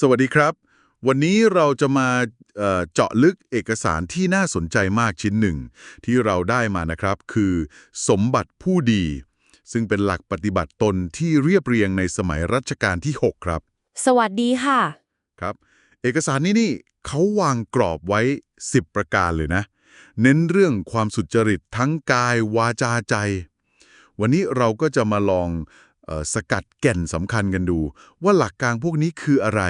สวัสดีครับ วันนี้เราจะมาเอ่อเจาะลึกเอกสารที่น่าสนใจมากชิ้นหนึ่ง ที่เราได้มานะครับ คือ สมบัติผู้ดี ซึ่งเป็นหลักปฏิบัติตนที่เรียบเรียงในสมัยรัชกาลที่ 6 ครับ สวัสดีค่ะ ครับ เอกสารนี้นี่เขาวางกรอบไว้ 10 ประการเลยนะ เน้นเรื่องความสุจริตทั้งกายวาจาใจ วันนี้เราก็จะมาลองเออ สกัดแก่นสำคัญกันดู ว่าหลักการพวกนี้คืออะไร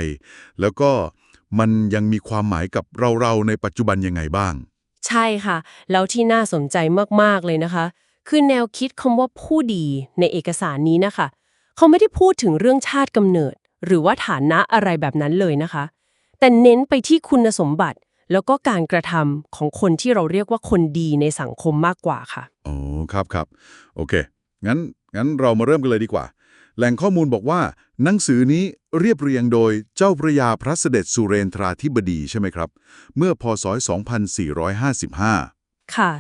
แล้วก็มันยังมีความหมายกับเราๆในปัจจุบันยังไงบ้าง ใช่ค่ะ แล้วที่น่าสนใจมากๆเลยนะคะ คือแนวคิดคำว่าผู้ดีในเอกสารนี้นะคะ เขาไม่ได้พูดถึงเรื่องชาติกำเนิด หรือว่าฐานะอะไรแบบนั้นเลยนะคะ แต่เน้นไปที่คุณสมบัติแล้วก็การกระทำของคนที่เราเรียกว่าคนดีในสังคมมากกว่าค่ะ อ๋อ ครับครับ โอเค งั้น งั้นเรามาเริ่มกันเลยดีกว่า แหล่งข้อมูลบอกว่า หนังสือนี้เรียบเรียงโดยเจ้าพระยาพระเสด็จสุเรนทราธิบดีใช่ไหมครับ เมื่อพศ 2455 ค่ะ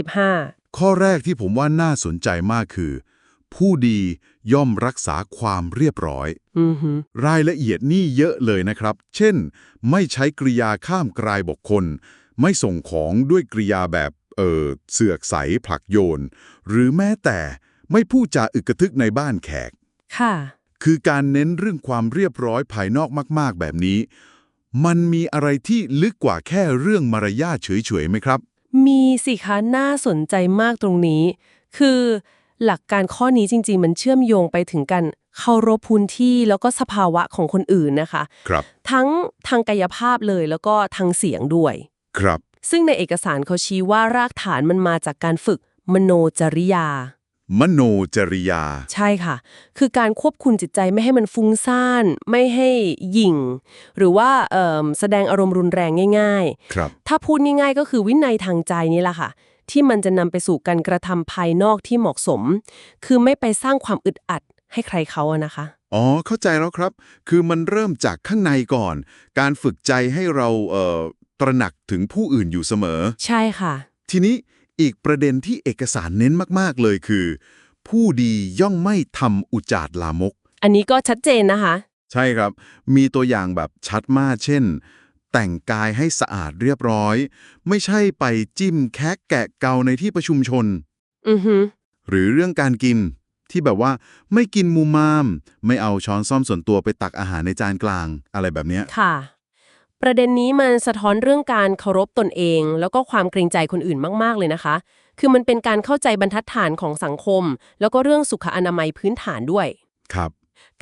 2455 ข้อแรกที่ผมว่าน่าสนใจมากคือ ผู้ดีย่อมรักษาความเรียบร้อยอือฮึรายละเอียดนี่เยอะเลยนะครับ เช่น ไม่ใช้กริยาข้ามกลายบุคคล ไม่ส่งของด้วยกริยาแบบเออเสือกใสผลักโยน หรือแม้แต่ ไม่พูดจาอึกกระทึกในบ้านแขก ค่ะ คือการเน้นเรื่องความเรียบร้อยภายนอกมาก ๆ แบบนี้ มันมีอะไรที่ลึกกว่าแค่เรื่องมารยาทเฉยๆไหมครับ มีสิคะน่าสนใจมากตรงนี้ คือหลักการข้อนี้จริง ๆ มันเชื่อมโยงไปถึงการเคารพพื้นที่แล้วก็สภาวะของคนอื่นนะคะ ครับ ทั้งทางกายภาพเลยแล้วก็ทางเสียงด้วย ครับ ซึ่งในเอกสารเขาชี้ว่ารากฐานมันมาจากการฝึกมโนจริยา มโนจริยา ใช่ค่ะ คือการควบคุมจิตใจไม่ให้มันฟุ้งซ่าน ไม่ให้หยิ่ง หรือว่าเอิ่มแสดงอารมณ์รุนแรงง่าย ๆ ครับ ถ้าพูดง่ายๆ ก็คือวินัยทางใจนี่แหละค่ะ ที่มันจะนำไปสู่การกระทำภายนอกที่เหมาะสม คือไม่ไปสร้างความอึดอัดให้ใครเขาอะนะคะ อ๋อ เข้าใจแล้วครับ คือมันเริ่มจากข้างในก่อน การฝึกใจให้เราเอ่อตระหนักถึงผู้อื่นอยู่เสมอ ใช่ค่ะ ทีนี้ อีกประเด็นที่เอกสารเน้นมาก ๆ เลยคือ ผู้ดีย่อมไม่ทำอุจาดลามก อันนี้ก็ชัดเจนนะคะ ใช่ครับ มีตัวอย่างแบบชัดมากเช่น แต่งกายให้สะอาดเรียบร้อย ไม่ใช่ไปจิ้มแคะแกะเกาในที่ประชุมชน อือฮึหรือเรื่องการกิน ที่แบบว่าไม่กินมูมาม ไม่เอาช้อนซ่อมส่วนตัวไปตักอาหารในจานกลาง อะไรแบบเนี้ย ค่ะ ประเด็นนี้มันสะท้อนเรื่องการเคารพตนเอง แล้วก็ความเกรงใจคนอื่นมากๆเลยนะคะ คือมันเป็นการเข้าใจบรรทัดฐานของสังคม แล้วก็เรื่องสุขอนามัยพื้นฐานด้วย ครับ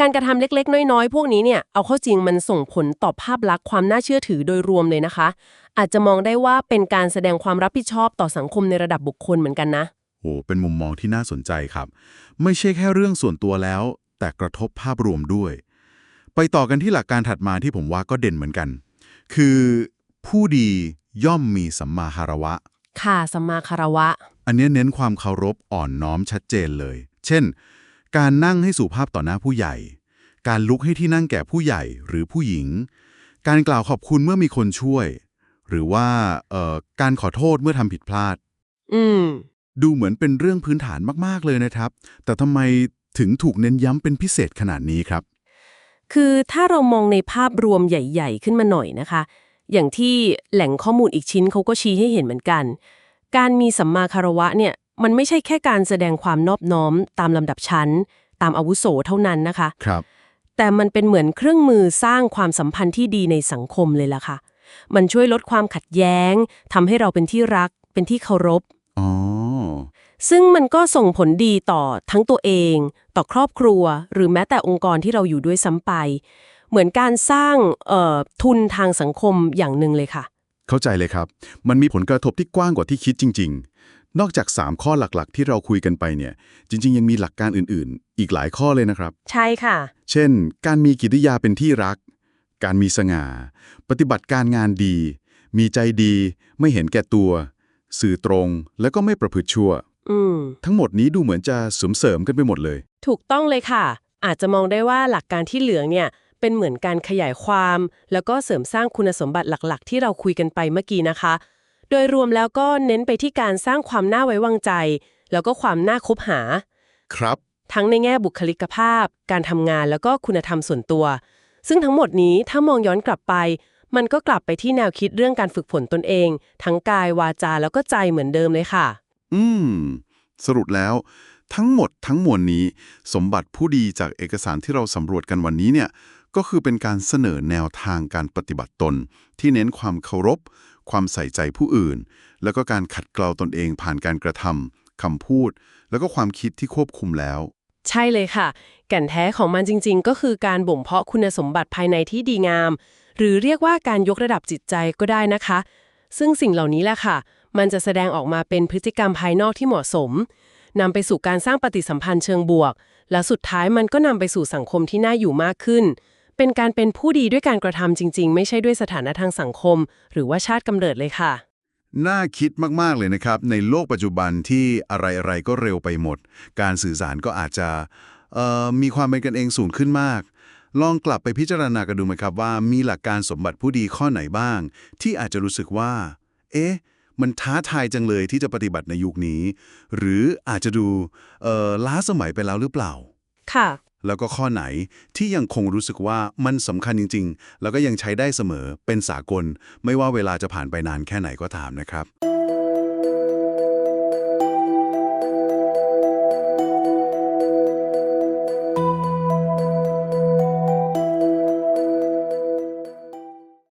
การกระทำเล็กๆ น้อยๆ พวกนี้เนี่ยเอาเข้าจริงมันส่งผลต่อภาพลักษณ์ความน่าเชื่อถือโดยรวมเลยนะคะ อาจจะมองได้ว่าเป็นการแสดงความรับผิดชอบต่อสังคมในระดับบุคคลเหมือนกันนะโอ้เป็นมุมมองที่น่าสนใจครับ ไม่ใช่แค่เรื่องส่วนตัวแล้ว แต่กระทบภาพรวมด้วย ไปต่อกันที่หลักการถัดมาที่ผมว่าก็เด่นเหมือนกัน คือผู้ดีย่อมมีสัมมาคารวะ ค่ะสมมาคารวะ อันเนี้ยเน้นความเคารพอ่อนน้อมชัดเจนเลย เช่น การนั่งให้สุภาพต่อหน้าผู้ใหญ่ การลุกให้ที่นั่งแก่ผู้ใหญ่หรือผู้หญิง การกล่าวขอบคุณเมื่อมีคนช่วย หรือว่าเอ่อการขอโทษเมื่อทำผิดพลาด อืม ดูเหมือนเป็นเรื่องพื้นฐานมาก ๆ เลยนะครับ แต่ทำไมถึงถูกเน้นย้ำเป็นพิเศษขนาดนี้ครับ คือถ้าเรามองในภาพรวมใหญ่ๆ ขึ้นมาหน่อยนะคะ อย่างที่แหล่งข้อมูลอีกชิ้นเขาก็ชี้ให้เห็นเหมือนกัน การมีสัมมาคารวะเนี่ยมันไม่ใช่แค่การแสดงความนอบน้อมตามลำดับชั้น ตามอาวุโสเท่านั้นนะคะครับ แต่มันเป็นเหมือนเครื่องมือสร้างความสัมพันธ์ที่ดีในสังคมเลยล่ะค่ะ มันช่วยลดความขัดแย้งทำให้เราเป็นที่รัก เป็นที่เคารพ อ๋อ ซึ่งมันก็ส่งผลดีต่อทั้งตัวเอง ต่อครอบครัว หรือแม้แต่องค์กรที่เราอยู่ด้วยซ้ำไป เหมือนการสร้างเอ่อทุนทางสังคมอย่างหนึ่งเลยค่ะ เข้าใจเลยครับ มันมีผลกระทบที่กว้างกว่าที่คิดจริง ๆ นอกจาก 3 ข้อหลักๆ ที่เราคุยกันไปเนี่ย จริง ๆ ยังมีหลักการอื่นๆ อีกหลายข้อเลยนะครับ ใช่ค่ะ เช่น การมีกิริยาเป็นที่รัก การมีสง่า ปฏิบัติการงานดี มีใจดี ไม่เห็นแก่ตัว สื่อตรง แล้วก็ไม่ประพฤติชั่ว อืม ทั้งหมดนี้ดูเหมือนจะสมเสริมกันไปหมดเลย ถูกต้องเลยค่ะ อาจจะมองได้ว่าหลักการที่เหลืองเนี่ย เป็นเหมือนการขยายความ แล้วก็เสริมสร้างคุณสมบัติหลักๆ ที่เราคุยกันไปเมื่อกี้นะคะ โดยรวมแล้วก็เน้นไปที่การสร้างความน่าไว้วางใจ แล้วก็ความน่าคบหา ครับ ทั้งในแง่บุคลิกภาพ การทำงานแล้วก็คุณธรรมส่วนตัว ซึ่งทั้งหมดนี้ถ้ามองย้อนกลับไป มันก็กลับไปที่แนวคิดเรื่องการฝึกฝนตนเอง ทั้งกายวาจาแล้วก็ใจเหมือนเดิมเลยค่ะ อืม สรุปแล้ว ทั้งหมดทั้งมวลนี้ สมบัติผู้ดีจากเอกสารที่เราสำรวจกันวันนี้เนี่ย ก็คือเป็นการเสนอแนวทางการปฏิบัติตน ที่เน้นความเคารพ ความใส่ใจผู้อื่น แล้วก็การขัดเกลาตนเองผ่านการกระทำคำพูด แล้วก็ความคิดที่ควบคุมแล้ว ใช่เลยค่ะ แก่นแท้ของมันจริง ๆ ก็คือการบ่มเพาะคุณสมบัติภายในที่ดีงาม หรือเรียกว่าการยกระดับจิตใจก็ได้นะคะ ซึ่งสิ่งเหล่านี้แหละค่ะ มันจะแสดงออกมาเป็นพฤติกรรมภายนอกที่เหมาะสมนำไปสู่การสร้างปฏิสัมพันธ์เชิงบวก และสุดท้ายมันก็นำไปสู่สังคมที่น่าอยู่มากขึ้น เป็นการเป็นผู้ดีด้วยการกระทำจริง ๆ ไม่ใช่ด้วยสถานะทางสังคม หรือว่าชาติกำเนิดเลยค่ะ น่าคิดมาก ๆ เลยนะครับ ในโลกปัจจุบันที่อะไรๆก็เร็วไปหมด การสื่อสารก็อาจจะเอ่อมีความเป็นกันเองสูงขึ้นมาก ลองกลับไปพิจารณากันดูไหมครับว่า มีหลักการสมบัติผู้ดีข้อไหนบ้าง ที่อาจจะรู้สึกว่า เอ๊ะ มันท้าทายจังเลยที่จะปฏิบัติในยุคนี้ หรืออาจจะดูเอ่อล้าสมัยไปแล้วหรือเปล่า ค่ะ แล้วก็ข้อไหนที่ยังคงรู้สึกว่ามันสำคัญจริง ๆ แล้วก็ยังใช้ได้เสมอเป็นสากล ไม่ว่าเวลาจะผ่านไปนานแค่ไหนก็ตามนะครับ